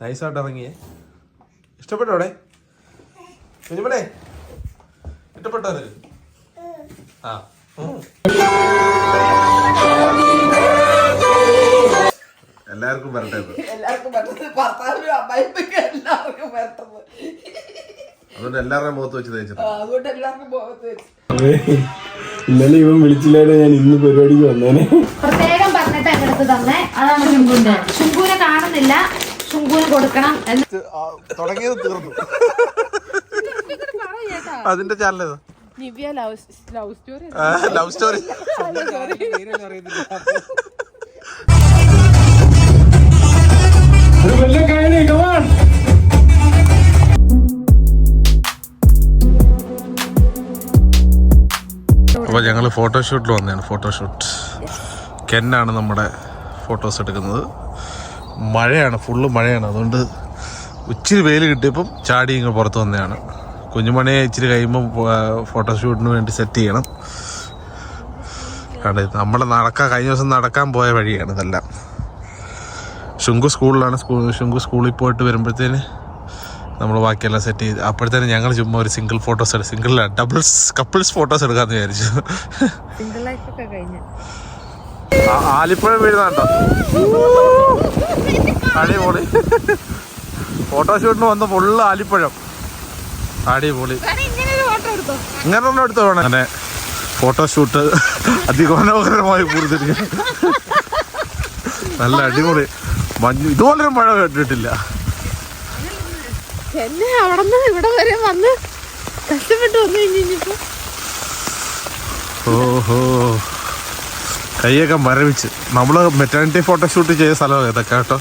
നൈസായിട്ട് ഇറങ്ങിയേ ഇഷ്ടപ്പെട്ടോ അവിടെ? കുഞ്ഞുമണേ ഇഷ്ടപ്പെട്ടോ അതിൽ ആ. എല്ലാവർക്കും വരട്ടെ എല്ലാവർക്കും എല്ലാവർക്കും അതുകൊണ്ട് എല്ലാവരുടെ മുഖത്ത് വെച്ച് തേച്ചിട്ട്. അതുകൊണ്ട് എല്ലാവർക്കും മുഖത്ത് വെച്ച്. ഇന്നലെ ഇവൻ വിളിച്ചില്ലായിരുന്നു ഞാൻ ഇന്ന് പരിപാടിക്ക് വന്നേനെ. പ്രത്യേകം പറഞ്ഞിട്ട് അങ്ങനെ തന്നെ. അതാണ് ശുംഭൂന്റെ ശുംഭൂനെ കാണുന്നില്ല. കൊടുക്കണം എന്ന് തുടങ്ങിയത് തീർന്നു. അതിന്റെ channel Nivya love love story love story. അപ്പോൾ ഞങ്ങൾ ഫോട്ടോഷൂട്ടിൽ വന്നതാണ് ഫോട്ടോഷൂട്ട് കെന്നാണ് നമ്മുടെ ഫോട്ടോസ് എടുക്കുന്നത്. മഴയാണ് ഫുള്ള് മഴയാണ്. അതുകൊണ്ട് ഇച്ചിരി വെയിൽ കിട്ടിയപ്പം ചാടി ഇങ്ങ് പുറത്ത് വന്നതാണ്. കുഞ്ഞുമണിയെ ഇച്ചിരി കഴിയുമ്പം ഫോട്ടോഷൂട്ടിന് വേണ്ടി സെറ്റ് ചെയ്യണം. കണ്ടത് നമ്മൾ നടക്കാൻ കഴിഞ്ഞ ദിവസം നടക്കാൻ പോയ വഴിയാണ് ഇതെല്ലാം. ശുങ്കു സ്കൂളിലാണ് സ്കൂൾ ശുങ്കു സ്കൂളിൽ പോയിട്ട് വരുമ്പോഴത്തേന് നമ്മൾ ബാക്കിയെല്ലാം സെറ്റ് ചെയ്ത് അപ്പോഴത്തേനും ഞങ്ങൾ ചുമ്മാ ഒരു സിംഗിൾ ഫോട്ടോസ് എടുക്കും സിംഗിൾ ഡബിൾസ് കപ്പിൾസ് ഫോട്ടോസ് എടുക്കാമെന്ന് വിചാരിച്ചു സിംഗിൾ ലൈഫ് ഒക്കെ കഴിഞ്ഞ് ആലിപ്പഴം വീഴുന്നുണ്ടോ അടിപൊളി. ഫോട്ടോഷൂട്ടിന് വന്ന ഫുള്ള് ആലിപ്പഴം. അടിപൊളി. ഇങ്ങനെ ഒന്നും എടുത്തു? വേണം? അങ്ങനെ ഫോട്ടോഷൂട്ട് അതിമനോഹരമായി പൂർത്തിരിക്കും നല്ല അടിപൊളി. മഞ്ഞ് ഇതുപോലൊരു മഴ കേട്ടിട്ടില്ല. എന്നെ അവിടെ നിന്ന് ഇവിടെ വരെ വന്ന് കഷ്ടപ്പെട്ട് വന്നു കഴിഞ്ഞപ്പോ. ഓഹോ. കൈയൊക്കെ മരവിച്ച്. നമ്മൾ മെറ്റേണിറ്റി ഫോട്ടോഷൂട്ട് ചെയ്ത സ്ഥലമാണ് ഇതൊക്കെ കേട്ടോ.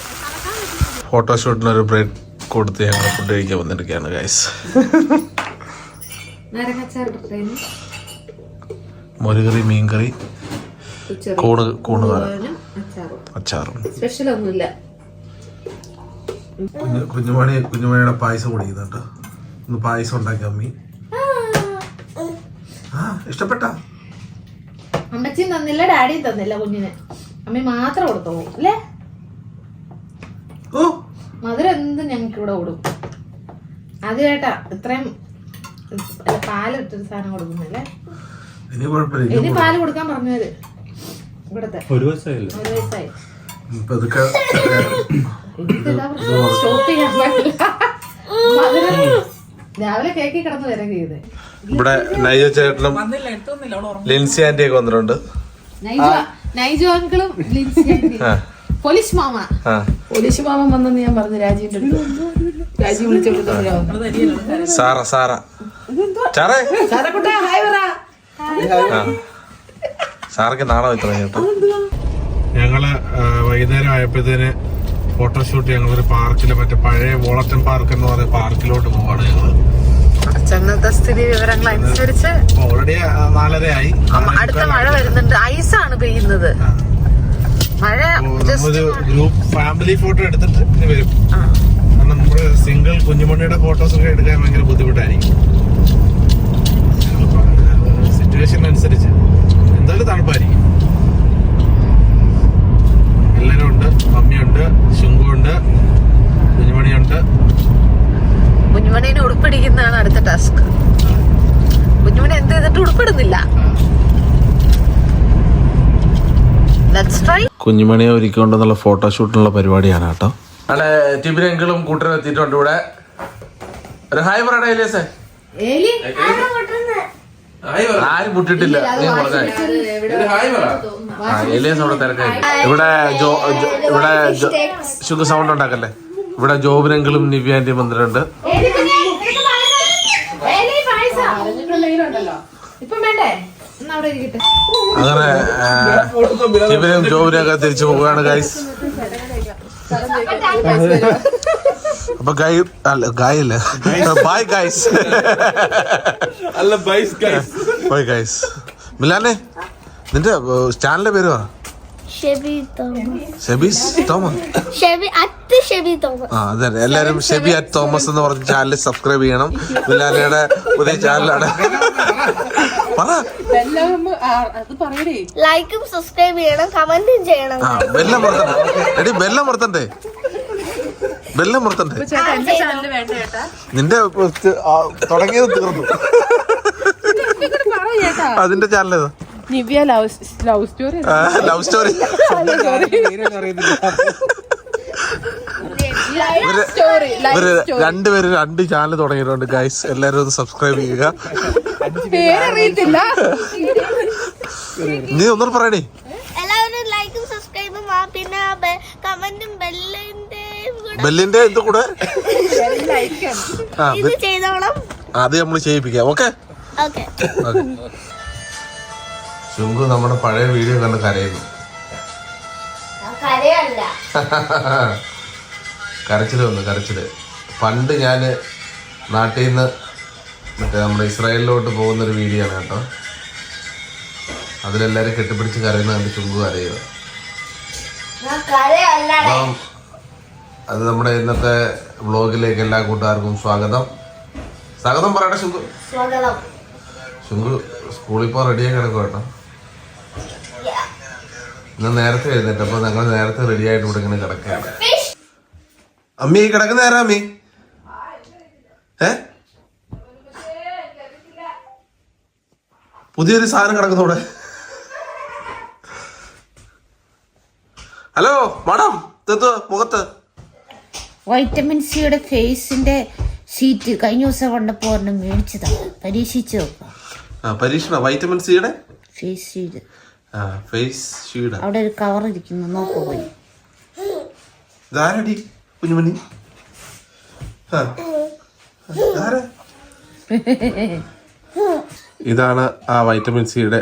ഫോട്ടോഷൂട്ടിനൊരു ബ്രേക്ക് കൊടുത്ത് ഞങ്ങൾ ഫുഡ് കഴിക്കാൻ വന്നിരിക്കുകയാണ് ഗൈസ് മുരുകറി മീൻകറി കൂണ് കൂണ് അച്ചാറും. അച്ചാറും. സ്പെഷ്യൽ ഒന്നുമില്ല. കുഞ്ഞു കുഞ്ഞുമണി കുഞ്ഞുമണിയുടെ പായസം കുടിക്കുന്നുണ്ട് ഇന്ന് പായസം ഉണ്ടാക്കി അമ്മി? ആ ഇഷ്ടപ്പെട്ട. അമ്മച്ചിയും തന്നില്ല ഡാഡിയും തന്നില്ല കുഞ്ഞിനെ. അമ്മ മാത്രം കൊടുത്തു പോകും അല്ലേ? മധുരം എന്തും ഞങ്ങൾക്ക് ഇവിടെ ഓടും ആദ്യമായിട്ടാ ഇത്രയും അല്ല, പാൽ ഇട്ടൊരു സാധനം കൊടുക്കുന്നല്ലേ? ഇനി പാൽ കൊടുക്കാൻ പറഞ്ഞത് ഇവിടത്തെ. ഒരു ഒരു വയസ്സായി. ഇപ്പൊ ഇതൊക്കെ സ്റ്റോപ്പ് ചെയ്യാൻ പാടില്ല മധുരം രാവിലെ കേക്കി കിടന്ന് വരാൻ ചെയ്ത്. ഇവിടെ നൈജോ ചേട്ടനും ലിൻസി ആന്റി ഒക്കെ വന്നിട്ടുണ്ട്. നൈജു നൈജു അങ്കിളും പോലീസ് മാമ. പോലീസ് മാമ വന്നെന്ന് ഞാൻ പറഞ്ഞു രാജീവിന്റെ അടുത്ത് രാജീവ് വിളിച്ചെടുത്തു സാറ സാറ. സാറേ. സാറക്കുട്ട ഹായ് പറ. ആ. സാർക്ക് നാളെ വെക്കണം കേട്ടോ ഞങ്ങൾ വൈകുന്നേരം ആയപ്പോഴത്തേന് ഫോട്ടോഷൂട്ട് ഞങ്ങളൊരു പാർക്കിൽ മറ്റേ പഴയ വോളറ്റൻ പാർക്ക് എന്ന് പറയുന്ന പാർക്കിലോട്ട് പോവാണ് ഞങ്ങൾ. ചെന്നത്തെ സ്ഥിതി വിവരങ്ങൾ അനുസരിച്ച് ഓൾറെഡി നാലരയായി. അടുത്ത മഴ വരുന്നുണ്ട്. ഐസാണ് പെയ്യുന്നത്. മഴ ഗ്രൂപ്പ് ഫാമിലി ഫോട്ടോ എടുത്തിട്ട് വരും. കാരണം നമ്മൾ സിംഗിൾ കുഞ്ഞുമണ്ണിയുടെ ഫോട്ടോസ് ഒക്കെ എടുക്കാൻ ഭയങ്കര ബുദ്ധിമുട്ടായിരിക്കും. സിറ്റുവേഷൻ അനുസരിച്ച്. എന്തായാലും തണുപ്പായിരിക്കും. എല്ലാരും ഉണ്ട് മമ്മിയുണ്ട്. കുഞ്ഞുമണീനെ ഉടുപ്പിടിക്കുന്നതാണ് അടുത്ത ടാസ്ക്. കുഞ്ഞുമണി എന്ത് ചെയ്തിട്ട് ഉടുപ്പിടുന്നില്ല Let's try. കുഞ്ഞുമണിയെ ഒരുക്കൊണ്ടെന്നുള്ള ഫോട്ടോഷൂട്ടിനുള്ള പരിപാടിയാണ് കേട്ടോ. അവിടെ ടിബിനെങ്കിലും കൂട്ടരും എത്തിയിട്ടുണ്ട് ഇവിടെ. ഒരു ഹായ് പറയടാ ആരും മുട്ടിട്ടില്ല. അവിടെ തിരക്കായി. ഇവിടെ ഇവിടെ ശുഖ സൗണ്ട് ഉണ്ടാക്കല്ലേ? ഇവിടെ ജോബിനെങ്കിലും നിവ്യാന്റി മന്ദിരമുണ്ട് ഏലി, പിന്നെ നിനക്ക് പായസം? ഏലി, പായസം. ഇപ്പം വേണ്ടേ? അങ്ങനെ ശിവനും ജോബിനും ഒക്കെ തിരിച്ചു പോവുകയാണ് ഗൈസ് അപ്പൊ ഗൈ അല്ല ഗായ് അല്ല ബൈ ഗൈസ് അല്ല ബൈസ് ഗൈസ് ബൈ ഗൈസ് മിലാനെ നിന്റെ ചാനലിന്റെ പേരുവാ ഷെബി തോമസ്. ഷെബി തോമസ്. ഷെബി അതെ എല്ലാരും ഷെബി അറ്റ് തോമസ് എന്ന് പറഞ്ഞ ചാനൽ സബ്സ്ക്രൈബ് ചെയ്യണം. മിലാനയുടെ പുതിയ ചാനലാണ് പറ. അത് പറയടേ. ലൈക്കും സബ്സ്ക്രൈബ് ചെയ്യണം കമന്റും ചെയ്യണം. ബെല്ലം എടി ബെല്ലം ബെല്ലം മുറുത്തണ്ടേ? നിന്റെ തുടങ്ങിയത് തീർന്നു. അതിന്റെ ചാനൽ ഏതാ? Nivya love love story. Love story. ഇവർ രണ്ടുപേരും രണ്ട് ചാനൽ തുടങ്ങിയിട്ടുണ്ട് ഗൈസ് എല്ലാരും ഒന്ന് സബ്സ്ക്രൈബ് ചെയ്യുക. പേരറിയത്തില്ല. നീ ഒന്നും പറയണേ എല്ലാവരും ലൈക്കും സബ്സ്ക്രൈബും പിന്നെ കമന്റും ബെല്ലിന്റെയും കൂടെ. ബെല്ലിന്റെ എന്ത് കൂടെ? ആ ഇത് ചെയ്തോളം. അത് നമ്മൾ ചെയ്യിപ്പിക്കാം ഓക്കെ ഓക്കെ ശുങ്കു നമ്മുടെ പഴയ വീഡിയോ കണ്ട് കരയുന്നു. കരയല്ല. കരച്ചിൽ വന്നു കരച്ചിൽ പണ്ട് ഞാൻ നാട്ടിൽ നിന്ന് മറ്റേ നമ്മുടെ ഇസ്രായേലിലോട്ട് പോകുന്നൊരു വീഡിയോ ആണ് കേട്ടോ. അതിലെല്ലാവരും കെട്ടിപ്പിടിച്ച് കരയുന്ന കണ്ട് ചുങ്കു കരയുക. അപ്പം അത് നമ്മുടെ ഇന്നത്തെ വ്ളോഗിലേക്ക് എല്ലാ കൂട്ടുകാർക്കും സ്വാഗതം. സ്വാഗതം പറയട്ടെ ശുങ്കു ശുങ്കു സ്കൂളിൽ പോകാൻ റെഡിയായി കിടക്കും കേട്ടോ. ഇന്ന് നേരത്തെ എഴുന്നേറ്റ് അപ്പൊ ഞങ്ങൾ നേരത്തെ റെഡി ആയിട്ട് ഇവിടെ ഇങ്ങനെ കിടക്കുകയാണ്. അമ്മി കിടക്കുന്ന നേരം അമ്മി. ഏ? പുതിയൊരു സാധനം കിടക്കുന്നോടെ ഹലോ മാഡം തെത്തു മുഖത്ത്? വൈറ്റമിൻ സിയുടെ ഫേസിന്റെ ഷീറ്റ് കഴിഞ്ഞ ദിവസം കൊണ്ടപ്പോ ഒരെണ്ണം മേടിച്ചതാണ് പരീക്ഷിച്ചു പരീക്ഷണ? വൈറ്റമിൻ സിയുടെ? ഫേസ് ഷീറ്റ് ഫേസ് ഷീഡ് അവിടെ ഒരു കവർ ഇരിക്കുന്നു. നോക്കൂ പോയി. ഇതാരടി? കുഞ്ഞുമണി. ഇതാണ് ആ വൈറ്റമിൻ സിയുടെ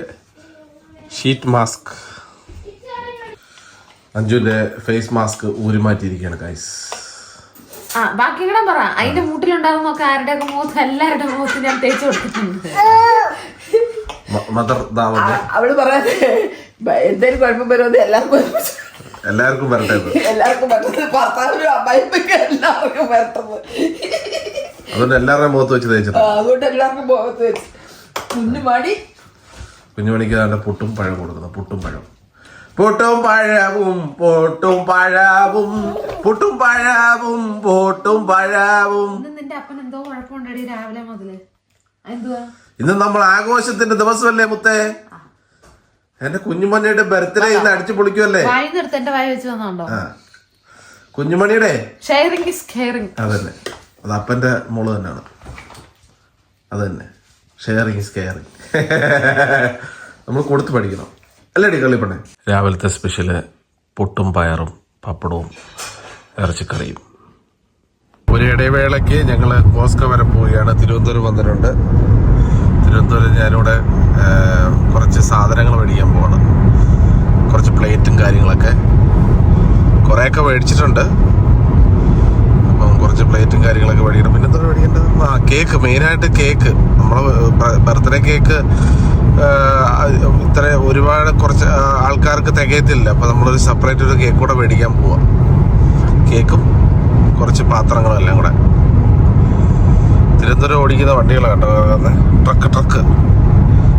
ഷീറ്റ് മാസ്ക് അഞ്ജുവിന്റെ ഫേസ് മാസ്ക് ഊരി മാറ്റിയിരിക്കുകയാണ് കൈസ് ആ ബാക്കി കൂടെ പറ. അതിന്റെ മൂട്ടിലുണ്ടാകുന്നൊക്കെ ആരുടെ മുഖത്ത്? എല്ലാവരുടെ മുഖത്ത് ഞാൻ തേച്ചു കൊടുത്തിട്ടുണ്ട്. മദർ അവൾ പറയാതെ എന്തേലും കുഴപ്പം വരുമെന്ന് എല്ലാവർക്കും എല്ലാവർക്കും വരട്ടെ ഇത്. എല്ലാവർക്കും പറ്റുന്നത് ഭർത്താവിനും അമ്മായിപ്പൊക്കെ എല്ലാവർക്കും വരട്ടുന്നത് അതുകൊണ്ട് എല്ലാവരുടെയും മുഖത്ത് വെച്ച് തേച്ചത് അതുകൊണ്ട് എല്ലാവർക്കും മുഖത്ത് വെച്ച്. കുഞ്ഞുമണിക്ക് നല്ല പുട്ടും പഴം കൊടുക്കുന്നു. പുട്ടും പഴം പുട്ടും പഴവും പൊട്ടും പഴവും പുട്ടും പഴവും പൊട്ടും പഴവും. ഇന്ന് നിന്റെ അപ്പൻ എന്തോ കുഴപ്പമുണ്ടടി രാവിലെ മുതൽ. എന്തുവാ ഇന്ന് നമ്മൾ ആഘോഷത്തിന്റെ ദിവസമല്ലേ മുത്തേ? എന്റെ കുഞ്ഞുമണിയുടെ ബർത്ത്ഡേ ഇന്ന് അടിച്ചു പൊളിക്കുമല്ലേ വായി നിർത്ത് എന്റെ വായി വെച്ച് ആ. കുഞ്ഞുമണിയുടെ? ഷെയറിംഗ് ഇസ് കെയറിംഗ് അതന്നെ. അത് അപ്പന്റെ മോൾ തന്നെയാണ്. അതന്നെ. ഷെയറിങ് ഇസ് കെയറിങ് നമ്മൾ കൊടുത്ത് പഠിക്കണം. അല്ലേടി കള്ളിപ്പണ്ണെ? രാവിലത്തെ സ്പെഷ്യൽ പുട്ടും പയറും പപ്പടവും ഇറച്ചിക്കറിയും. ഒരു ഇടവേളയ്ക്ക് ഞങ്ങൾ കോസ്കോ വരെ പോവുകയാണ്. തിരുവനന്തപുരം വന്നിട്ടുണ്ട്. തിരുവനന്തപുരം ഞാനിവിടെ കുറച്ച് സാധനങ്ങൾ മേടിക്കാൻ പോവാണ്. കുറച്ച് പ്ലേറ്റും കാര്യങ്ങളൊക്കെ. കുറേയൊക്കെ മേടിച്ചിട്ടുണ്ട്. അപ്പം കുറച്ച് പ്ലേറ്റും കാര്യങ്ങളൊക്കെ മേടിക്കണം. പിന്നെ എന്താ മേടിക്കേണ്ടത്? ആ കേക്ക്. മെയിനായിട്ട് കേക്ക്. നമ്മൾ ബർത്ത്ഡേ കേക്ക് ഇത്ര ഒരുപാട് കുറച്ച് ആൾക്കാർക്ക് തികയത്തില്ല. അപ്പം നമ്മളൊരു സെപ്പറേറ്റ് ഒരു കേക്ക് കൂടെ മേടിക്കാൻ പോവാം. കേക്കും കുറച്ച് പാത്രങ്ങളും എല്ലാം കൂടെ. തിരുവനന്തപുരം ഓടിക്കുന്ന വണ്ടികളാണ് കേട്ടോ. Truck truck.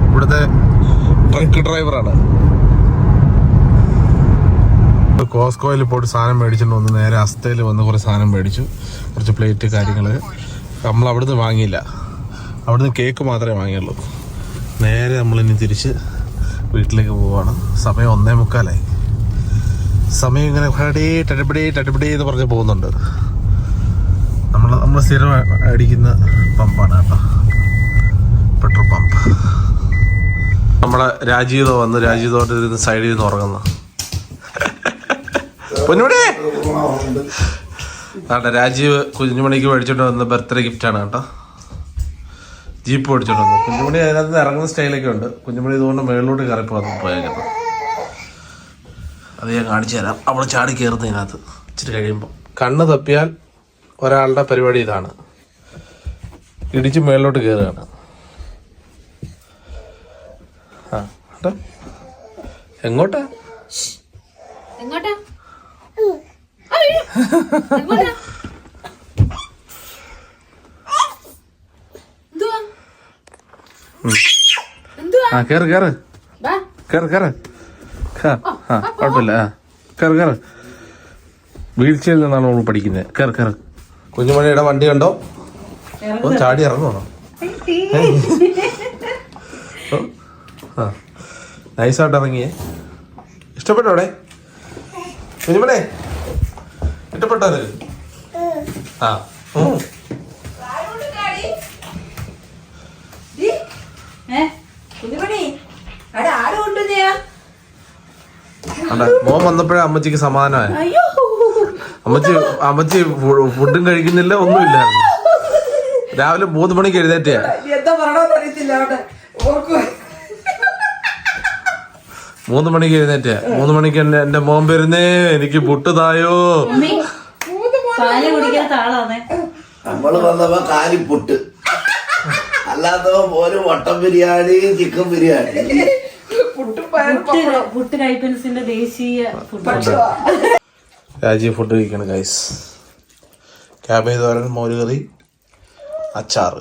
ഇവിടുത്തെ ട്രക്ക് ഡ്രൈവറാണ്. കോസ്കോയിൽ പോയിട്ട് സാധനം മേടിച്ചിട്ട് വന്ന് നേരെ അസ്തയിൽ വന്ന് കുറേ സാധനം മേടിച്ചു. കുറച്ച് പ്ലേറ്റ് കാര്യങ്ങൾ നമ്മൾ അവിടുന്ന് വാങ്ങിയില്ല. അവിടുന്ന് കേക്ക് മാത്രമേ വാങ്ങിയുള്ളൂ. നേരെ നമ്മളിനി തിരിച്ച് വീട്ടിലേക്ക് പോവാണ്. സമയം ഒന്നേ മുക്കാലായി. സമയം ഇങ്ങനെ ഹടി ടടപടി ടടപടി എന്ന് പറഞ്ഞ് പോകുന്നുണ്ട്. നമ്മൾ സ്ഥിരം അടിക്കുന്ന പമ്പാണ് കേട്ടോ. Petrol pump. നമ്മളെ രാജീവോ വന്ന് രാജീവോട്ട് ഇരുന്ന് സൈഡിൽ നിന്ന് ഉറങ്ങുന്നു. പൊന്നൂടെ! ആട്ടെ രാജീവ് കുഞ്ഞുമണിക്ക് മേടിച്ചോണ്ട് വന്ന ബർത്ത്ഡേ ഗിഫ്റ്റ് ആണ് കേട്ടോ. ജീപ്പ് മേടിച്ചോണ്ട് വന്നു. കുഞ്ഞുമണി അതിനകത്ത് ഇറങ്ങുന്ന സ്റ്റൈലൊക്കെ ഉണ്ട്. കുഞ്ഞുമണി ഇതുകൊണ്ട് മേളിലോട്ട് കയറിപ്പോ പോയേക്കുന്നത് അത് ഞാൻ കാണിച്ചു തരാം. അവിടെ ചാടി കയറുന്നതിനകത്ത് ഇച്ചിരി കഴിയുമ്പോൾ കണ്ണ് തപ്പിയാൽ ഒരാളുടെ പരിപാടി ഇതാണ്. ഇടിച്ച് മേളിലോട്ട് കയറുകയാണ് ആ കേട്ടോ എങ്ങോട്ടാ? ആ കയറ് കയറ് കയറ് കയറ് ആ കുഴപ്പമില്ല. ആ കയറ് കയറ് വീഴ്ചയിൽ നിന്നാണ് നമ്മൾ പഠിക്കുന്നത്. കയറ് കയറി കുഞ്ഞുമണിയുടെ വണ്ടി കണ്ടോ? ഓ ചാടി ഇറങ്ങണോ ആ. നൈസായിട്ട് ഇറങ്ങിയേ. ഇഷ്ടപ്പെട്ടോ അവിടെ? കുഞ്ഞുമണേ ഇഷ്ടപ്പെട്ടോ അത് ആ. മോൻ വന്നപ്പോഴേ അമ്മച്ചിക്ക് സമാധാനമായി അമ്മച്ചി അമ്മച്ചി ഫുഡും കഴിക്കുന്നില്ല ഒന്നുമില്ലായിരുന്നു. രാവിലെ മൂന്ന് മണിക്ക് എഴുന്നേറ്റയാ. മൂന്ന് മണിക്ക് എഴുന്നേറ്റയാ. മൂന്ന് മണിക്ക് എന്നെ എന്റെ മോൻ വരുന്നേ എനിക്ക് പുട്ട് തായോ. പാൽ കുടിക്കാത്ത ആളാണേ നമ്മൾ വന്നപ്പോ കാലി പുട്ട്. അല്ലാത്തവ ഒരു മട്ടൻ ബിരിയാണി ചിക്കൻ ബിരിയാണി. പുട്ട് പുട്ട് കൈപ്പൻസിന്റെ ദേശീയ ഫുഡ് രാജീവ് ഫുഡ് കഴിക്കണം ഗൈസ് ക്യാബേജ് തോരൻ മോരുകറി അച്ചാറ്.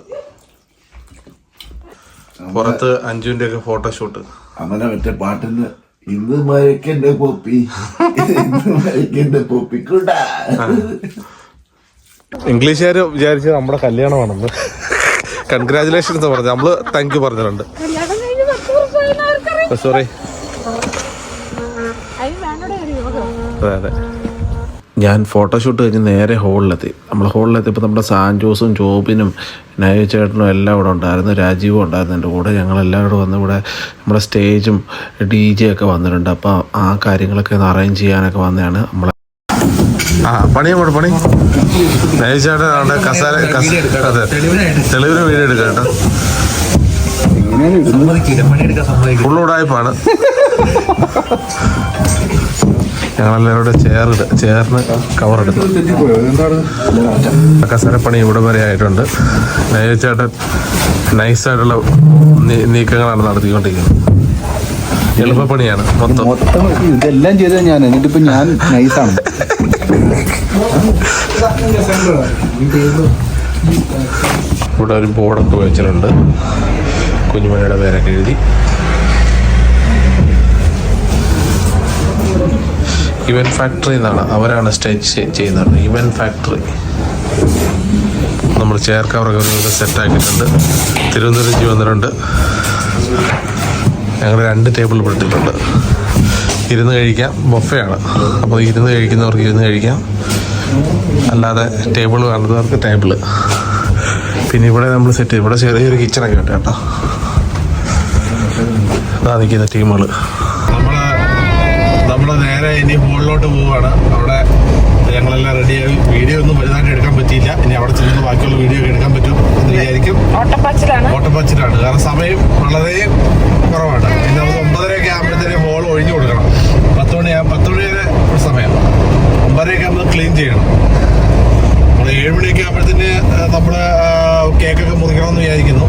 പുറത്ത് അഞ്ജുവിന്റെ ഒക്കെ ഫോട്ടോഷൂട്ട് അങ്ങനെ മറ്റേ പാട്ടിന് ഇന്ന് മയക്കെന്റെ പോപ്പി ഇന്ന് മയക്കെന്റെ പൊപ്പിക്കൂട്ടാ ഇംഗ്ലീഷുകാർ വിചാരിച്ചത് നമ്മുടെ കല്യാണമാണെന്ന്. എന്ന് പറഞ്ഞു. നമ്മൾ താങ്ക് യു പറഞ്ഞിട്ടുണ്ട്. സോറി അതെ അതെ. ഞാൻ ഫോട്ടോഷൂട്ട് കഴിഞ്ഞ് നേരെ ഹോളിലെത്തി നമ്മൾ ഹോളിലെത്തിയപ്പോൾ നമ്മുടെ സാൻജോസും ജോബിനും നയ ചേട്ടനും എല്ലാം ഇവിടെ ഉണ്ടായിരുന്നു. രാജീവും ഉണ്ടായിരുന്നു എന്റെ കൂടെ. ഞങ്ങളെല്ലാവരും വന്ന് ഇവിടെ നമ്മുടെ സ്റ്റേജും ഡി ജെ ഒക്കെ വന്നിട്ടുണ്ട്. അപ്പോൾ ആ കാര്യങ്ങളൊക്കെ ഒന്ന് അറേഞ്ച് ചെയ്യാനൊക്കെ വന്നതാണ്. നമ്മൾ ആ കൂടെ പണി? നയിച്ചേട്ടൻ അവിടെ കസാല അതെ. തെളിവിന് വീഡിയോ എടുക്കാം കേട്ടോ. ഫുൾ ഉടായ്പാണ് ഞങ്ങളെല്ലാവരും ചേർന്ന് എടുത്തു. കസരപ്പണി ഇവിടെ വരെ ആയിട്ടുണ്ട്. നയിച്ചേട്ടൻ നൈസായിട്ടുള്ള നീക്കങ്ങളാണ് നടത്തിക്കൊണ്ടിരിക്കുന്നത്. എളുപ്പപ്പണിയാണ് മൊത്തം. മൊത്തം ഇതെല്ലാം ചെയ്തത് ഞാൻ എന്നിട്ടിപ്പോ ഞാൻ നൈസാണ് ഇവിടെ ഒരു ബോർഡൊക്കെ വെച്ചിട്ടുണ്ട്. കുഞ്ഞുമണിയുടെ പേരൊക്കെ എഴുതി. ഇവൻ ഫാക്ടറി എന്നാണ്. അവരാണ് സ്റ്റേജ് ചെയ്യുന്നത്. ഇവൻ ഫാക്ടറി. നമ്മൾ ചെയർ സെറ്റാക്കിയിട്ടുണ്ട് തിരുവനന്തപുരം ജി വന്നിട്ടുണ്ട്. ഞങ്ങൾ രണ്ട് ടേബിൾ പെട്ടിട്ടുണ്ട് ഇരുന്ന് കഴിക്കാം. ബൊഫയാണ് അപ്പോൾ ഇരുന്ന് കഴിക്കുന്നവർക്ക് ഇരുന്ന് കഴിക്കാം. അല്ലാതെ ടേബിൾ കാണുന്നവർക്ക് ടേബിൾ പിന്നെ ഇവിടെ നമ്മൾ സെറ്റ് ഇവിടെ ചെറിയൊരു കിച്ചണൊക്കെ ഉണ്ട് കേട്ടോ. അതാ നിൽക്കുന്ന ടീമുകൾ നമ്മൾ നേരെ ഇനി ഹോളിലോട്ട് പോവുകയാണ്. അവിടെ ഞങ്ങളെല്ലാം റെഡിയായി വീഡിയോ ഒന്നും വലുതായിട്ട് എടുക്കാൻ പറ്റിയില്ല. ഇനി അവിടെ ചെല്ലുന്ന ബാക്കിയുള്ള വീഡിയോ ഒക്കെ എടുക്കാൻ പറ്റും എന്ന് വിചാരിക്കും. ഓട്ടപ്പാച്ചിലാണ്. ഓട്ടപ്പച്ചിലാണ്. കാരണം സമയം വളരെ കുറവാണ് ഇനി നമുക്ക് ഒമ്പതരയൊക്കെ ആകുമ്പോഴത്തേക്ക് ഹോൾ ഒഴിഞ്ഞു കൊടുക്കണം പത്ത് മണി പത്ത് മണി വരെ ഒരു സമയം ഒമ്പതരയൊക്കെ നമ്മൾ ക്ലീൻ ചെയ്യണം നമ്മൾ ഏഴ് മണിയൊക്കെ ആകുമ്പോഴത്തേന് നമ്മൾ കേക്കൊക്കെ മുറിക്കണമെന്ന് വിചാരിക്കുന്നു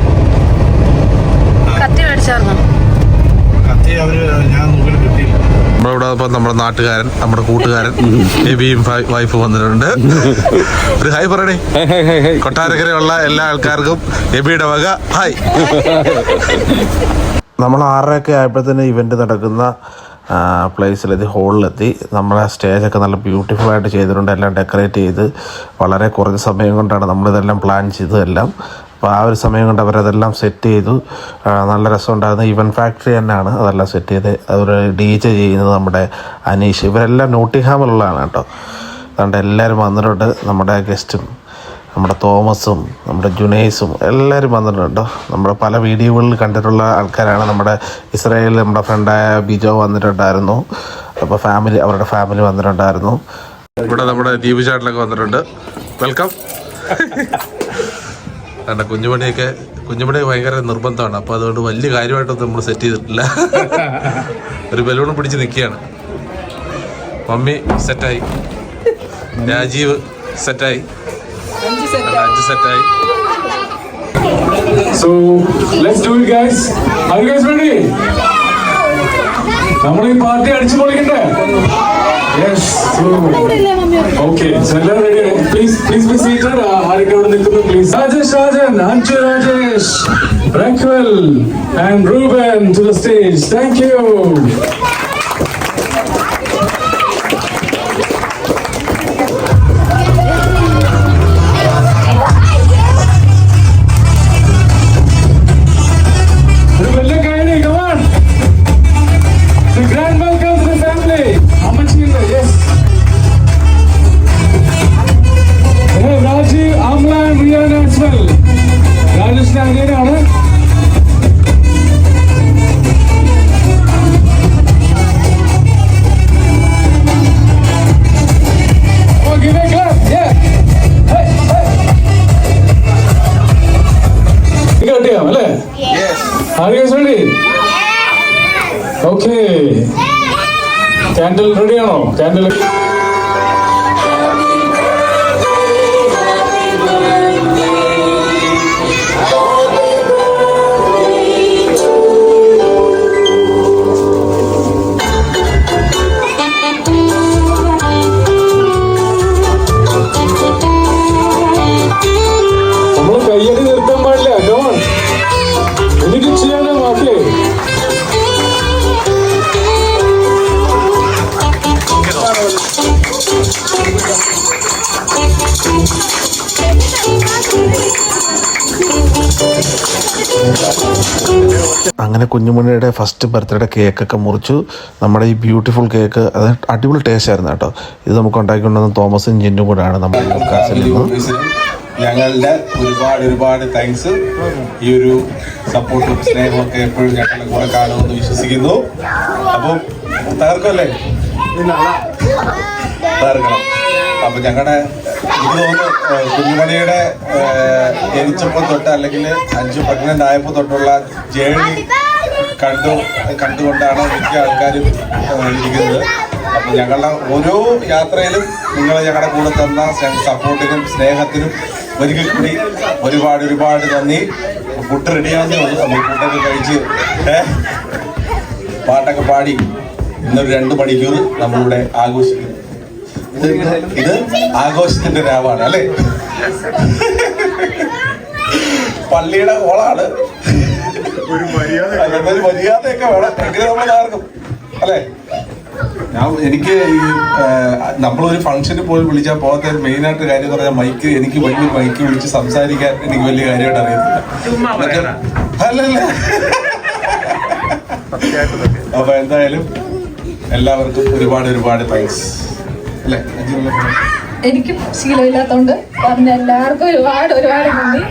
കത്തി മേടിച്ചാർന്നോ കത്തി അവർ ഞാൻ മുമ്പിൽ കിട്ടിയില്ല നമ്മളിവിടെ ഇപ്പം നമ്മുടെ നാട്ടുകാരൻ നമ്മുടെ കൂട്ടുകാരൻ എബിയും വൈഫ് വന്നിട്ടുണ്ട്. ഒരു ഹായ് പറയണേ. കൊട്ടാരക്കരയുള്ള എല്ലാ ആൾക്കാർക്കും എബിയുടെ വക ഹായ്. നമ്മൾ ആറരയൊക്കെ ആയപ്പോഴത്തേന് ഇവന്റ് നടക്കുന്ന പ്ലേസിലെത്തി ഹോളിലെത്തി നമ്മളെ സ്റ്റേജൊക്കെ നല്ല ബ്യൂട്ടിഫുൾ ആയിട്ട് ചെയ്തിട്ടുണ്ട്. എല്ലാം ഡെക്കറേറ്റ് ചെയ്ത് വളരെ കുറഞ്ഞ സമയം കൊണ്ടാണ് നമ്മളിതെല്ലാം പ്ലാൻ ചെയ്തതെല്ലാം. അപ്പോൾ ആ ഒരു സമയം കൊണ്ട് അവരതെല്ലാം സെറ്റ് ചെയ്തു. നല്ല രസമുണ്ടായിരുന്നു ഇവൻ ഫാക്ടറി തന്നെയാണ് അതെല്ലാം സെറ്റ് ചെയ്ത്. അവർ ഡി ജെ ചെയ്യുന്നത് നമ്മുടെ അനീഷ്. ഇവരെല്ലാം നോട്ടിഹാമിലുള്ളതാണ് കേട്ടോ. അതുകൊണ്ട് എല്ലാവരും വന്നിട്ടുണ്ട്. നമ്മുടെ ഗസ്റ്റും നമ്മുടെ തോമസും നമ്മുടെ ജുനൈസും എല്ലാവരും വന്നിട്ടുണ്ട് നമ്മുടെ പല വീഡിയോകളിൽ കണ്ടിട്ടുള്ള ആൾക്കാരാണ് നമ്മുടെ ഇസ്രായേലിൽ നമ്മുടെ ഫ്രണ്ടായ ബിജോ വന്നിട്ടുണ്ടായിരുന്നു. അപ്പോൾ ഫാമിലി അവരുടെ ഫാമിലി വന്നിട്ടുണ്ടായിരുന്നു. ഇവിടെ നമ്മുടെ ദീപ് ചാട്ടിലൊക്കെ വന്നിട്ടുണ്ട്. വെൽക്കം കണ്ട കുഞ്ഞുമണിയൊക്കെ കുഞ്ഞുമണി ഭയങ്കര നിർബന്ധമാണ്. അപ്പോൾ അതുകൊണ്ട് വലിയ കാര്യമായിട്ടൊന്നും നമ്മൾ സെറ്റ് ചെയ്തിട്ടില്ല. ഒരു ബലൂണും പിടിച്ച് നിൽക്കുകയാണ് മമ്മി സെറ്റായി രാജീവ് സെറ്റായി അഞ്ച് സെറ്റായി guys. Are you guys ready? നമ്മൾ ഈ പാർട്ടി അടിച്ചു പൊളിക്കണ്ടേ? യെസ് ഓക്കെ എല്ലാം ready please please be seated ആരൊക്കെ അവിടെ നിൽക്കുന്നു please Rajesh Rajan Anju Rajesh Raquel and Reuben to the stage thank you കുഞ്ഞുമണിയുടെ first birthday കേക്കൊക്കെ മുറിച്ചു. നമ്മുടെ ഈ ബ്യൂട്ടിഫുൾ കേക്ക് അത് അടിപൊളി ടേസ്റ്റ് ആയിരുന്നു കേട്ടോ. ഇത് നമുക്ക് ഉണ്ടാക്കിക്കൊണ്ടുവന്ന തോമസും ജിന്നും കൂടെയാണ് നമ്മൾ നമ്മുടെ ഞങ്ങളുടെ ഒരുപാട് ഒരുപാട് താങ്ക്സ് ഈ ഒരു സപ്പോർട്ടും സ്നേഹവും ഒക്കെ എപ്പോഴും ഞങ്ങളുടെ കൂടെ കാണുമെന്ന് വിശ്വസിക്കുന്നു. അപ്പം തകർക്കല്ലേ? തകർക്കണം. അപ്പൊ ഞങ്ങളുടെ എനിക്ക് തോന്നുന്നു കുഞ്ഞുമണിയുടെ ജനിച്ചപ്പോൾ തൊട്ട് അല്ലെങ്കിൽ അഞ്ചു പ്രഗ്നന്റ് ആയപ്പോൾ തൊട്ടുള്ള ജേണി കണ്ടു കണ്ടുകൊണ്ടാണ് മിക്ക ആൾക്കാരും ഇരിക്കുന്നത്. അപ്പം ഞങ്ങളുടെ ഓരോ യാത്രയിലും നിങ്ങൾ ഞങ്ങളുടെ കൂടെ തന്ന സപ്പോർട്ടിനും സ്നേഹത്തിനും ഒരിക്കൽ കൂടി ഒരുപാട് ഒരുപാട് നന്ദി. ഫുഡ് റെഡിയാകുന്നേ ഉള്ളൂ നമ്മൾ ഫുഡൊക്കെ കഴിച്ച് പാട്ടൊക്കെ പാടി ഇന്നൊരു രണ്ട് മണിക്കൂർ നമ്മളിവിടെ ആഘോഷിക്കുന്നു ഇത് ആഘോഷത്തിന്റെ രാവാണ് അല്ലേ? പള്ളിയുടെ ഹോളാണ് ഒരു മര്യാദയൊക്കെ വേണം. എങ്കിലും നമ്മൾ ആർക്കും അല്ലേ? ഞാൻ എനിക്ക് ഈ നമ്മളൊരു ഫംഗ്ഷന് പോയി വിളിച്ചാൽ പോകാത്ത മെയിൻ ആയിട്ട് കാര്യം പറഞ്ഞാൽ മൈക്ക് എനിക്ക് വലിയ മൈക്ക് വിളിച്ച് സംസാരിക്കാൻ എനിക്ക് വലിയ കാര്യമായിട്ട് അറിയത്തില്ല. അല്ല അല്ലല്ല. അപ്പൊ എന്തായാലും എല്ലാവർക്കും ഒരുപാട് ഒരുപാട് താങ്ക്സ് അല്ലേ. എനിക്കും ശീലമില്ലാത്തോണ്ട് പറഞ്ഞ എല്ലാവർക്കും ഒരുപാട് ഒരുപാട് നന്ദി.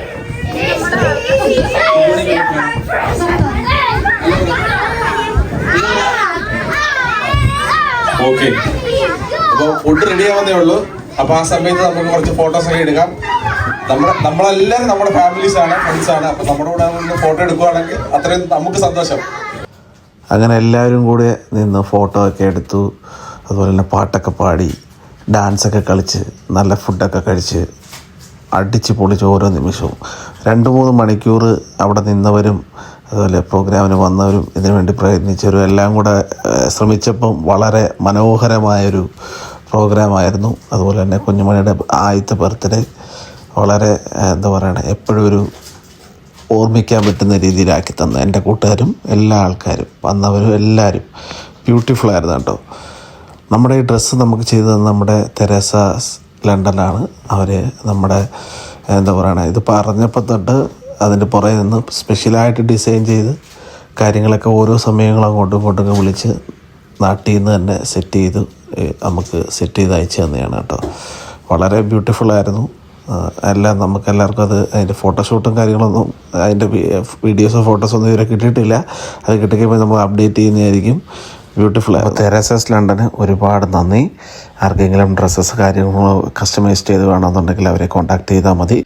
ഓക്കെ അപ്പൊ ഫുഡ് റെഡി ആവുന്നേ ഉള്ളൂ. അപ്പൊ ആ സമയത്ത് നമുക്ക് കുറച്ച് ഫോട്ടോസ് ഒക്കെ എടുക്കാം. നമ്മുടെ നമ്മളെല്ലാവരും നമ്മുടെ ഫാമിലീസ് ആണ് ഫ്രണ്ട്സ് ആണ്. അപ്പൊ നമ്മുടെ കൂടെ ഫോട്ടോ എടുക്കുവാണെങ്കിൽ അത്രയും നമുക്ക് സന്തോഷം. അങ്ങനെ എല്ലാവരും കൂടെ നിന്ന് ഫോട്ടോ ഒക്കെ എടുത്തു. അതുപോലെ തന്നെ പാട്ടൊക്കെ പാടി ഡാൻസൊക്കെ കളിച്ച് നല്ല ഫുഡൊക്കെ കഴിച്ച് അടിച്ച് പൊളിച്ച് ഓരോ നിമിഷവും. രണ്ട് മൂന്ന് മണിക്കൂർ അവിടെ നിന്നവരും അതുപോലെ പ്രോഗ്രാമിന് വന്നവരും ഇതിനുവേണ്ടി പ്രയത്നിച്ചവരും എല്ലാം കൂടെ ശ്രമിച്ചപ്പം വളരെ മനോഹരമായൊരു പ്രോഗ്രാമായിരുന്നു. അതുപോലെ തന്നെ കുഞ്ഞുമണിയുടെ ആദ്യത്തെ ബർത്ത്ഡേ വളരെ എന്താ പറയണേ എപ്പോഴും ഒരു ഓർമ്മിക്കാൻ പറ്റുന്ന രീതിയിലാക്കി തന്നു. എന്റെ കൂട്ടുകാരും എല്ലാ ആൾക്കാരും വന്നവരും എല്ലാവരും ബ്യൂട്ടിഫുൾ ആയിരുന്നു കേട്ടോ. നമ്മുടെ ഈ ഡ്രസ്സ് നമുക്ക് ചെയ്തു തന്ന നമ്മുടെ തെരേസ ലണ്ടനാണ്. അവർ നമ്മുടെ എന്താ പറയണേ ഇത് പറഞ്ഞപ്പോൾ തൊട്ട് അതിന്റെ പുറകെ നിന്ന് സ്പെഷ്യലായിട്ട് ഡിസൈൻ ചെയ്ത് കാര്യങ്ങളൊക്കെ ഓരോ സമയങ്ങളും അങ്ങോട്ടും ഇങ്ങോട്ടും വിളിച്ച് നാട്ടിൽ നിന്ന് തന്നെ സെറ്റ് ചെയ്ത് നമുക്ക് സെറ്റ് ചെയ്ത് അയച്ചു തന്നെയാണ് കേട്ടോ. വളരെ ബ്യൂട്ടിഫുള്ളായിരുന്നു എല്ലാം നമുക്ക് എല്ലാവർക്കും അത് അതിന്റെ ഫോട്ടോഷൂട്ടും കാര്യങ്ങളൊന്നും അതിന്റെ വീഡിയോസോ ഫോട്ടോസോ ഒന്നും ഇതുവരെ കിട്ടിയിട്ടില്ല. അത് കിട്ടിക്കഴിയുമ്പോൾ നമ്മൾ അപ്ഡേറ്റ് ചെയ്യുന്നതായിരിക്കും. ബ്യൂട്ടിഫുൾ ആയിരുന്നു. തെരേസസ് ലണ്ടന് ഒരുപാട് നന്ദി. ആർക്കെങ്കിലും ഡ്രസ്സസ് കാര്യങ്ങളോ കസ്റ്റമൈസ് ചെയ്ത് വേണമെന്നുണ്ടെങ്കിൽ അവരെ കോൺടാക്ട് ചെയ്താൽ മതി.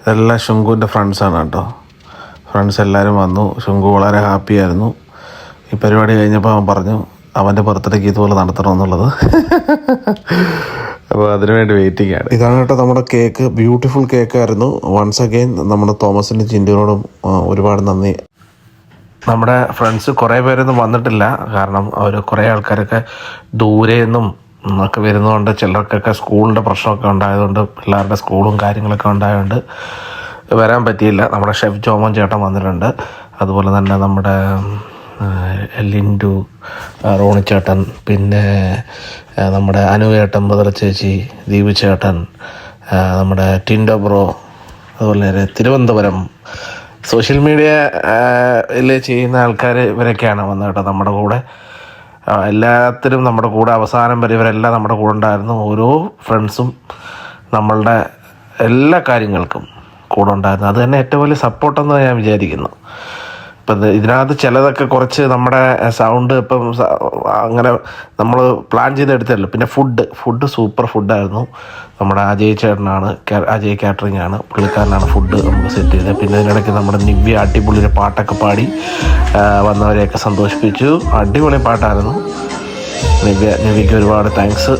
ഇതെല്ലാം ശുങ്കുവിന്റെ ഫ്രണ്ട്സാണ് കേട്ടോ. ഫ്രണ്ട്സ് എല്ലാവരും വന്നു. ശുങ്കു വളരെ ഹാപ്പി ആയിരുന്നു. ഈ പരിപാടി കഴിഞ്ഞപ്പോൾ അവൻ പറഞ്ഞു അവന്റെ ബർത്ത്ഡേക്ക് ഇതുപോലെ നടത്തണമെന്നുള്ളത്. അപ്പോൾ അതിനുവേണ്ടി വെയിറ്റിംഗ് ആണ്. ഇതാണ് കേട്ടോ നമ്മുടെ കേക്ക് ബ്യൂട്ടിഫുൾ കേക്കായിരുന്നു വൺസ് അഗെയിൻ നമ്മുടെ തോമസിന്റെ ചിന്തയോടും ഒരുപാട് നന്ദി. നമ്മുടെ ഫ്രണ്ട്സ് കുറേ പേരൊന്നും വന്നിട്ടില്ല. കാരണം അവർ കുറേ ആൾക്കാരൊക്കെ ദൂരെ നിന്നും ഒക്കെ വരുന്നതുകൊണ്ട് ചിലർക്കൊക്കെ സ്കൂളിന്റെ പ്രശ്നമൊക്കെ ഉണ്ടായതുകൊണ്ട് പിള്ളേരുടെ സ്കൂളും കാര്യങ്ങളൊക്കെ ഉണ്ടായതുകൊണ്ട് വരാൻ പറ്റിയില്ല. നമ്മുടെ ഷെഫ് ജോമോൻ ചേട്ടൻ വന്നിട്ടുണ്ട്. അതുപോലെ തന്നെ നമ്മുടെ ലിൻഡു ആ, റോണി ചേട്ടൻ പിന്നെ നമ്മുടെ അനു ചേട്ടൻ ബദർ ചേച്ചി ദീപു ചേട്ടൻ നമ്മുടെ ടിൻഡോ ബ്രോ അതുപോലെ തിരുവനന്തപുരം സോഷ്യൽ മീഡിയ ചെയ്യുന്ന ആൾക്കാർ ഇവരൊക്കെയാണ് വന്നത് കേട്ടോ നമ്മുടെ കൂടെ. എല്ലാത്തിനും നമ്മുടെ കൂടെ അവസാനം വരെ ഇവരെല്ലാം നമ്മുടെ കൂടെ ഉണ്ടായിരുന്നു. ഓരോ ഫ്രണ്ട്സും നമ്മളുടെ എല്ലാ കാര്യങ്ങൾക്കും കൂടെ ഉണ്ടായിരുന്നു. അത് തന്നെ ഏറ്റവും വലിയ സപ്പോർട്ടെന്ന് ഞാൻ വിചാരിക്കുന്നു. ഇപ്പം ഇത് ഇതിനകത്ത് ചിലതൊക്കെ കുറച്ച് നമ്മുടെ സൗണ്ട് ഇപ്പം അങ്ങനെ നമ്മൾ പ്ലാൻ ചെയ്തെടുത്തല്ലോ പിന്നെ ഫുഡ് ഫുഡ് സൂപ്പർ ഫുഡായിരുന്നു നമ്മുടെ അജയ് ചേട്ടനാണ് അജയ് കാറ്ററിംഗ് ആണ്. പുള്ളിക്കാരനാണ് ഫുഡ് നമുക്ക് സെറ്റ് ചെയ്തത്. പിന്നെ ഇതിനിടയ്ക്ക് നമ്മുടെ നിവ്യ അടിപൊളിയുടെ പാട്ടൊക്കെ പാടി വന്നവരെയൊക്കെ സന്തോഷിപ്പിച്ചു. അടിപൊളി പാട്ടായിരുന്നു. നിവ്യ നിവിക്ക് ഒരുപാട് താങ്ക്സ്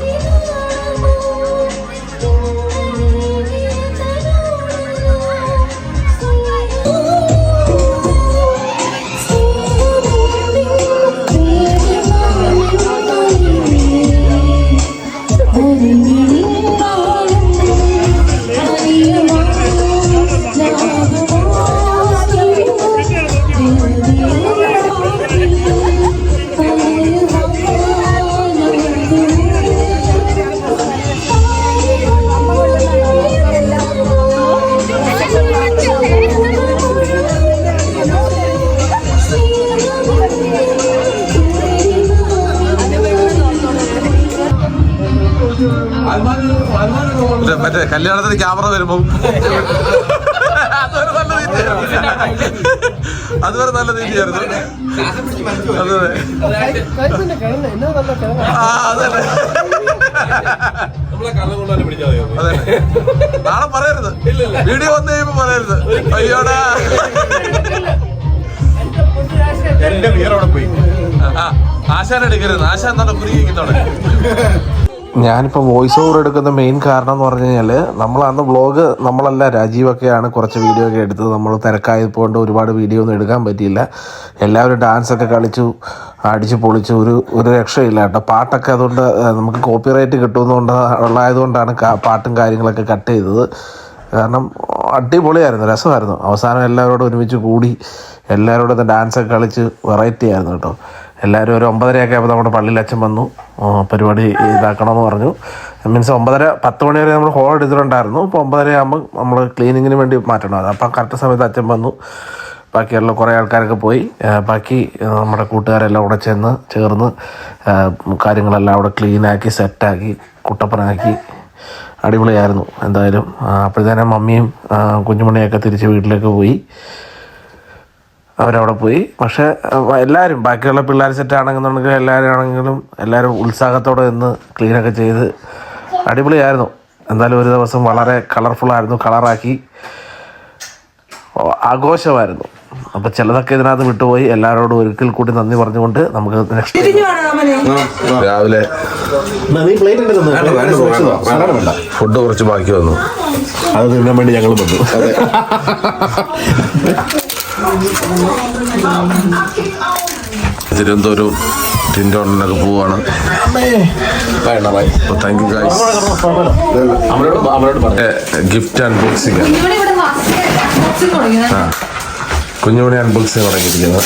മറ്റേ കല്യാണത്തിന് ക്യാമറ വരുമ്പോൾ അതൊരു നല്ല തീറ്റയായിരുന്നു അതുവരെ നല്ല തീറ്റയായിരുന്നു അതെ. ആ അതെ. അതെ. നാളെ പറയരുത്. വീഡിയോ വന്നു കഴിയുമ്പോ പറയരുത്. അയ്യോടാ. എന്റെ ബിയറോടെ പോയി. ആശാൻ എടുക്കരുത്. ആശാൻ നല്ല കുരുങ്ങിക്കുന്നോടെ ഞാനിപ്പോൾ വോയിസ് ഓവർ എടുക്കുന്ന മെയിൻ കാരണം എന്ന് പറഞ്ഞു കഴിഞ്ഞാൽ നമ്മൾ അന്ന് വ്ളോഗ് നമ്മളല്ല രാജീവൊക്കെയാണ് കുറച്ച് വീഡിയോ ഒക്കെ എടുത്തത്. നമ്മൾ തിരക്കായതുകൊണ്ട് ഒരുപാട് വീഡിയോ ഒന്നും എടുക്കാൻ പറ്റിയില്ല. എല്ലാവരും ഡാൻസ് ഒക്കെ കളിച്ചു അടിച്ചു പൊളിച്ചു. ഒരു ഒരു രക്ഷയില്ല കേട്ടോ. പാട്ടൊക്കെ അതുകൊണ്ട് നമുക്ക് കോപ്പിറൈറ്റ് കിട്ടുന്നതുകൊണ്ട് ഉള്ളതായതുകൊണ്ടാണ് കാ- പാട്ടും കാര്യങ്ങളൊക്കെ കട്ട് ചെയ്തത്. കാരണം അടിപൊളിയായിരുന്നു രസമായിരുന്നു. അവസാനം എല്ലാവരോടും ഒരുമിച്ച് കൂടി എല്ലാവരോടും ഡാൻസ് ഒക്കെ കളിച്ച് വെറൈറ്റി ആയിരുന്നു കേട്ടോ. എല്ലാവരും ഒരു ഒമ്പതരയൊക്കെ ആയപ്പോൾ നമ്മുടെ പള്ളിയിൽ അച്ഛൻ വന്നു. പരിപാടി ഇതാക്കണമെന്ന് പറഞ്ഞു. മീൻസ് ഒമ്പതര പത്ത് മണി വരെ നമ്മൾ ഹോൾ എടുത്തിട്ടുണ്ടായിരുന്നു. അപ്പോൾ ഒമ്പതര ആകുമ്പോൾ നമ്മൾ ക്ലീനിങ്ങിന് വേണ്ടി മാറ്റണം. അത് അപ്പം കറക്റ്റ് സമയത്ത് അച്ഛൻ വന്നു. ബാക്കിയുള്ള കുറേ ആൾക്കാരൊക്കെ പോയി. ബാക്കി നമ്മുടെ കൂട്ടുകാരെല്ലാം കൂടെ ചെന്ന് ചേർന്ന് കാര്യങ്ങളെല്ലാം അവിടെ ക്ലീനാക്കി സെറ്റാക്കി കുട്ടപ്പനാക്കി. അടിപൊളിയായിരുന്നു. എന്തായാലും അപ്പോഴത്തേനും മമ്മിയും കുഞ്ഞുമണിയൊക്കെ തിരിച്ച് വീട്ടിലേക്ക് പോയി. അവരവിടെ പോയി. പക്ഷേ എല്ലാവരും ബാക്കിയുള്ള പിള്ളേർ സെറ്റ് ആണെന്നുണ്ടെങ്കിൽ എല്ലാവരും ആണെങ്കിലും എല്ലാവരും ഉത്സാഹത്തോടെ നിന്ന് ക്ലീനൊക്കെ ചെയ്ത് അടിപൊളിയായിരുന്നു. എന്തായാലും ഒരു ദിവസം വളരെ കളർഫുള്ളായിരുന്നു കളറാക്കി ആഘോഷമായിരുന്നു. അപ്പോൾ ചിലതൊക്കെ ഇതിനകത്ത് വിട്ടുപോയി. എല്ലാവരോടും ഒരിക്കൽ കൂടി നന്ദി പറഞ്ഞുകൊണ്ട് നമുക്ക് നെക്സ്റ്റ് രാവിലെ ഫുഡ് കുറച്ച് ബാക്കി വന്നു. അത് തിന്നാൻ വേണ്ടി ഞങ്ങൾ വന്നു. തിരുവനന്തപുരം ടിൻഡോണിനൊക്കെ പോവാണ്. Thank you guys gift unboxing ആ. കുഞ്ഞുമണി അൺബോക്സിംഗ് തുടങ്ങിയിരിക്കുന്നത്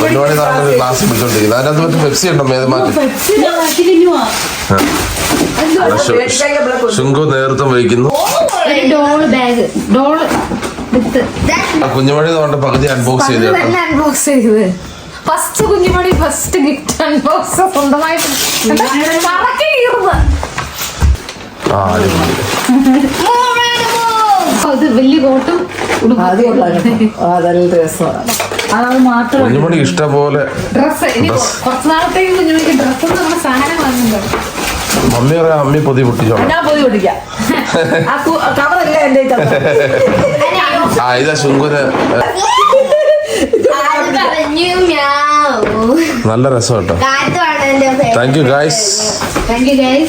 കുഞ്ഞുമണി നാളെ ക്ലാസ് പിടിച്ചോണ്ടിരിക്കുന്നത് അതിനകത്ത് മറ്റേ പെപ്സി ഉണ്ടോ? മേതമാറ്റി ശുങ്കു നേതൃത്വം വഹിക്കുന്നു. കുഞ്ഞുമണി കൊണ്ട് പകുതി അൺബോക്സ് ചെയ്ത് കേട്ടോ അൺബോക്സ് ചെയ്ത് first Kunjumani first gift unbox സ്വന്തമായിട്ട് കറക്കി കീറുന്നത്. ആ അടിപൊളി. അത് വലിയ കോട്ടും രസമാണ്. കുഞ്ഞുമണി ഇഷ്ടപോലെ ഡ്രസ്സ് ഇനി കുറച്ച് നാളത്തേക്ക് കുഞ്ഞുമണിക്ക് ഡ്രസ്സ് നമ്മുടെ സാധനം വാങ്ങുന്നുണ്ട് മമ്മി പറയാം അമ്മി പൊതി പൊട്ടിച്ചോളാം. ഞാൻ പോയി പിടിക്കാം ആ കവറല്ല എന്റെ. ആ ഇതാ ശുങ്കുന്. പറഞ്ഞു മ്യാവ്. നല്ല രസം കേട്ടോ കാറ്റുമാണ് എന്റെ favourite. Thank you guys thank you guys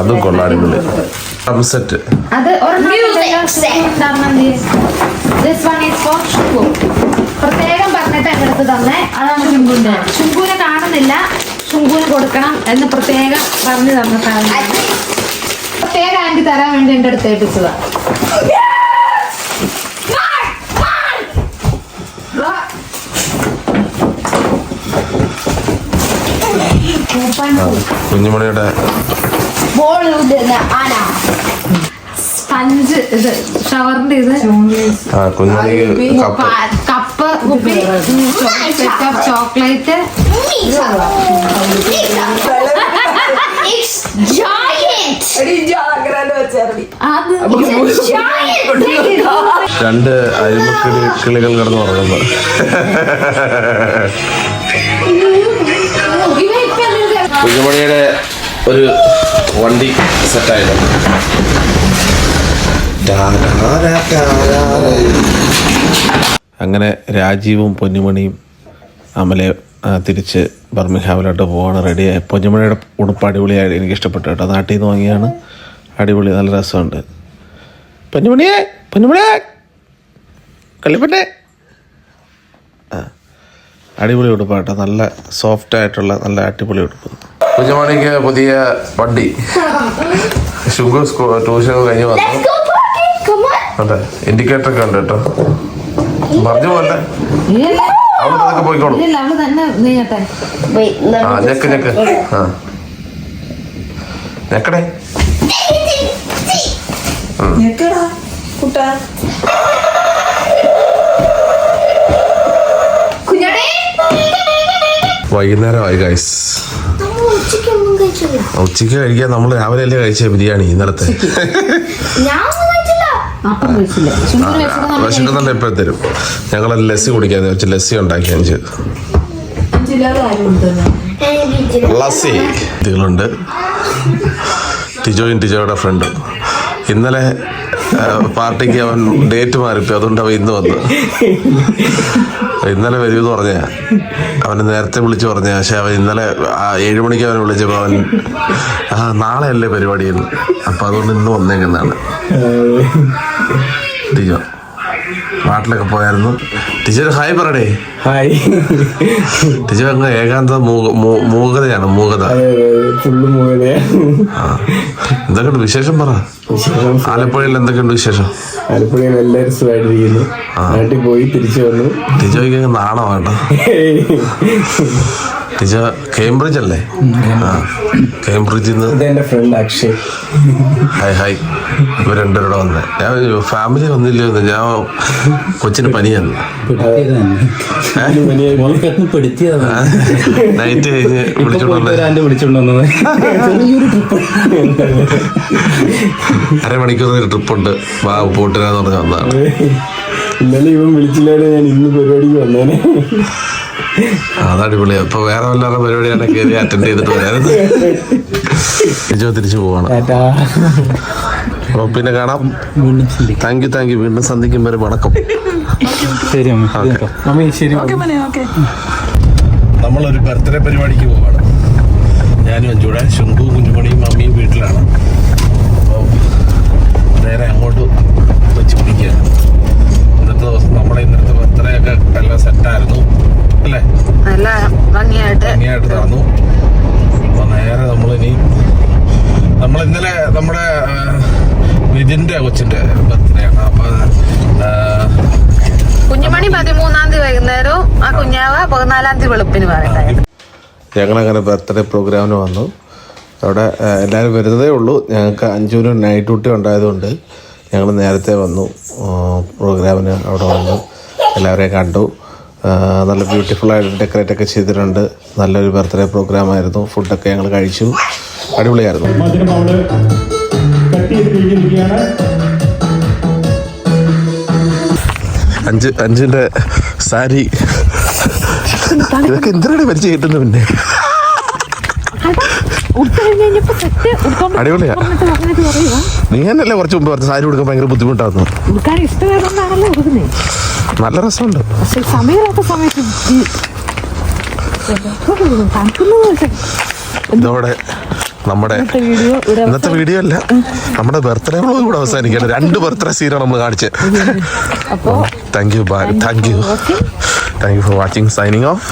അതും കൊള്ളാം അടിപൊളി. സെറ്റ് അത് പ്രത്യേകം പറഞ്ഞിട്ട് എന്റെ അടുത്ത് തന്നെ അതാണ് ഷുങ്കുന്റെ ഷുങ്കുവിനെ കാണുന്നില്ല. ഷുങ്കുവിന് കൊടുക്കണം എന്ന് പ്രത്യേകം പറഞ്ഞു തന്നിട്ടാണ്. പ്രത്യേകം ആന്റി തരാൻ വേണ്ടി എന്റെ അടുത്ത് ഏൽപ്പിച്ചതാ. കുഞ്ഞുമണിയുടെ ബോൾ ആന. സ്പഞ്ച് ഇത് ഷവറിന്റെ ഇത്. ആ കുഞ്ഞുമണിക്ക് കപ്പ്. Cup chocolate! രണ്ട് അരിമക്കിളി കിളികൾ കിടന്ന് ഉറങ്ങുന്നു കുഞ്ഞുമണിയുടെ ഒരു വണ്ടി സെറ്റായിരുന്നു. അങ്ങനെ രാജീവും പൊന്നുമണിയും അമലെ തിരിച്ച് ബർമിഹാമിലോട്ട് പോവാണ് റെഡിയായി പൊന്നുമണിയുടെ ഉടുപ്പ് അടിപൊളിയായി എനിക്ക് ഇഷ്ടപ്പെട്ടു കേട്ടോ. നാട്ടിൽ നിന്ന് വാങ്ങിയാണ്. അടിപൊളി നല്ല രസമുണ്ട്. പൊന്നുമണിയെ പൊന്നുമണിയെ കള്ളിപ്പറ്റെ ആ അടിപൊളി ഉടുപ്പാട്ടോ. നല്ല സോഫ്റ്റ് ആയിട്ടുള്ള നല്ല അടിപൊളി ഉടുപ്പ്. കുഞ്ഞുമണിക്ക് പുതിയ വണ്ടി. ഷുഗർ സ്കൂൾ ട്യൂഷൻ കഴിഞ്ഞ് വന്നു. അതെ ഇൻഡിക്കേറ്റർ ഒക്കെ ഉണ്ട് കേട്ടോ. പറഞ്ഞു പോലെ അവിടെ അതൊക്കെ പോയിക്കോളൂ. ആ ഞെക്ക് ഞെക്ക്. ആ. ഞെക്കടേ. കുഞ്ഞാടേ വൈകുന്നേരമായി ഗൈസ് ഉച്ചയ്ക്ക് ഉച്ചയ്ക്ക് കഴിക്കാൻ നമ്മൾ രാവിലെ അല്ലേ കഴിച്ച ബിരിയാണി ഇന്നലത്തെ. വിശക്കുന്നുണ്ട് എപ്പോഴും തരും ഞങ്ങൾ ലസ്സി കുടിക്കാന്ന് വെച്ച് ലസ്സി ഉണ്ടാക്കി അഞ്ച്. ലസ്സി. ഇതിലുണ്ട് ടിജോയും ടിജോയുടെ ഫ്രണ്ടും ഇന്നലെ പാർട്ടിക്ക് അവൻ ഡേറ്റ് മാറിപ്പോയി. അതുകൊണ്ട് അവൻ ഇന്ന് വന്നു. ഇന്നലെ വരുമെന്ന് പറഞ്ഞ. അവന് നേരത്തെ വിളിച്ചു പറഞ്ഞ. പക്ഷെ അവൻ ഇന്നലെ ആ, ഏഴ് മണിക്ക് അവൻ വിളിച്ചപ്പോൾ അവൻ നാളെ അല്ലേ പരിപാടി എന്ന് അപ്പൊ അതുകൊണ്ട് ഇന്ന് വന്നേക്കുന്നതാണ്. നാട്ടിലൊക്കെ പോയായിരുന്നു. ടീച്ചർ ഹായ് പറടേ ഹായ്. ടീച്ചർ അങ്ങ് ഏകാന്ത മൂകതയാണ് മൂകത. ഫുള്ള്. എന്തൊക്കെയുണ്ട് വിശേഷം പറ. ആലപ്പുഴയിൽ എന്തൊക്കെയുണ്ട് വിശേഷം? ആലപ്പുഴയിൽ എല്ലാവരും സുഖമായിട്ടിരിക്കുന്നു. നാട്ടിൽ പോയി തിരിച്ചു വന്നു. ടീച്ചർ അങ്ങ് നാണമാണ് ടീച്ചർ കേംബ്രിഡ്ജ് അല്ലേ? കേംബ്രിഡ്ജിൽ നിന്ന് ഫ്രണ്ട് അക്ഷയ്. ഹായ് ഹായ് ഇവർ രണ്ടുപേരുടെ വന്ന്. ഞാൻ ഫാമിലി വന്നില്ലയോ ഞാൻ കൊച്ചിന് പനിയാണ്. നൈറ്റ് കഴിഞ്ഞ് വിളിച്ചോണ്ട് അരമണിക്കൂർ ട്രിപ്പ് ഉണ്ട്. വാ പോട്ടിനാന്ന് പറഞ്ഞ് വന്നതാണ്. ഇന്നലെ ഇവൻ വിളിച്ചില്ലാതെ ഞാൻ ഇന്ന് പരിപാടിക്ക് വന്നേനെ. അത് അടിപൊളിയാ. ഇപ്പൊ വേറെ വല്ലാതെ പരിപാടിയാണ് കയറി അറ്റൻഡ് ചെയ്തിട്ട് വരായിരുന്നു തിരിച്ചു തിരിച്ചു പോവാണ്. പിന്നെ കാണാം. താങ്ക് യു താങ്ക് യു വീണ്ടും സന്ധിക്കും. വരെ വണക്കം. ശരി അമ്മ ഓക്കെ അമ്മ ശരി നമ്മളൊരു ബർത്ത്ഡേ പരിപാടിക്ക് പോവാണ്. ഞാനും അഞ്ചൂടെ ശുംഭു കുഞ്ഞുമണിയും മമ്മിയും വീട്ടിലാണ്. അപ്പോൾ നേരെ അങ്ങോട്ട് വെച്ച് പിടിക്കുകയാണ്. ഇന്നത്തെ ദിവസം നമ്മുടെ ഇന്നത്തെ ബർത്ത്ഡേ ഒക്കെ എല്ലാം സെറ്റായിരുന്നു. അല്ലേ? നല്ല ഭംഗിയായിട്ട്. ഭംഗിയായിട്ട് നടന്നു അപ്പൊ നേരെ നമ്മളിനി നമ്മൾ ഇന്നലെ നമ്മുടെ ആ, കൊച്ചിന്റെ ബർത്ത്ഡേ ആണ്. അപ്പോൾ കുഞ്ഞുമണി പതിമൂന്നാം തീയതി വൈകുന്നേരവും ആ കുഞ്ഞാവ പതിനാലാം തീയതി വെളുപ്പിന് പറയുന്നത് ഞങ്ങളങ്ങനെ ബർത്ത്ഡേ പ്രോഗ്രാമിന് വന്നു. അവിടെ എല്ലാവരും വരുന്നതേ ഉള്ളൂ. ഞങ്ങൾക്ക് അഞ്ചൂന് നൈറ്റ് ഡ്യൂട്ടി ഉണ്ടായതുകൊണ്ട്. ഞങ്ങൾ നേരത്തെ വന്നു. പ്രോഗ്രാമിന് അവിടെ വന്നു. എല്ലാവരെയും കണ്ടു. നല്ല ബ്യൂട്ടിഫുള്ളായിട്ട് ഡെക്കറേറ്റ് ഒക്കെ ചെയ്തിട്ടുണ്ട്. നല്ലൊരു ബർത്ത്ഡേ പ്രോഗ്രാം ആയിരുന്നു. ഫുഡൊക്കെ ഞങ്ങൾ കഴിച്ചു. അടിപൊളിയായിരുന്നു. അഞ്ച് അഞ്ചിന്റെ സാരി. ഇതൊക്കെ എന്തിനാണ് പരിചയം കിട്ടുന്നത് പിന്നെ? നീ തന്നെയല്ലേ കുറച്ച് മുമ്പ് പറഞ്ഞു സാരി കൊടുക്കാൻ ഭയങ്കര ബുദ്ധിമുട്ടായിരുന്നു നല്ല രസമുണ്ട്. ഇതോടെ നമ്മുടെ ഇന്നത്തെ വീഡിയോ അല്ല നമ്മുടെ ബർത്ത്ഡേ വ്ളോഗ് കൂടെ അവസാനിക്കുകയാണ്. രണ്ട് ബർത്ത്ഡേ സീനാണ് നമ്മൾ കാണിച്ചത്. Thank you thank you thank you for watching signing off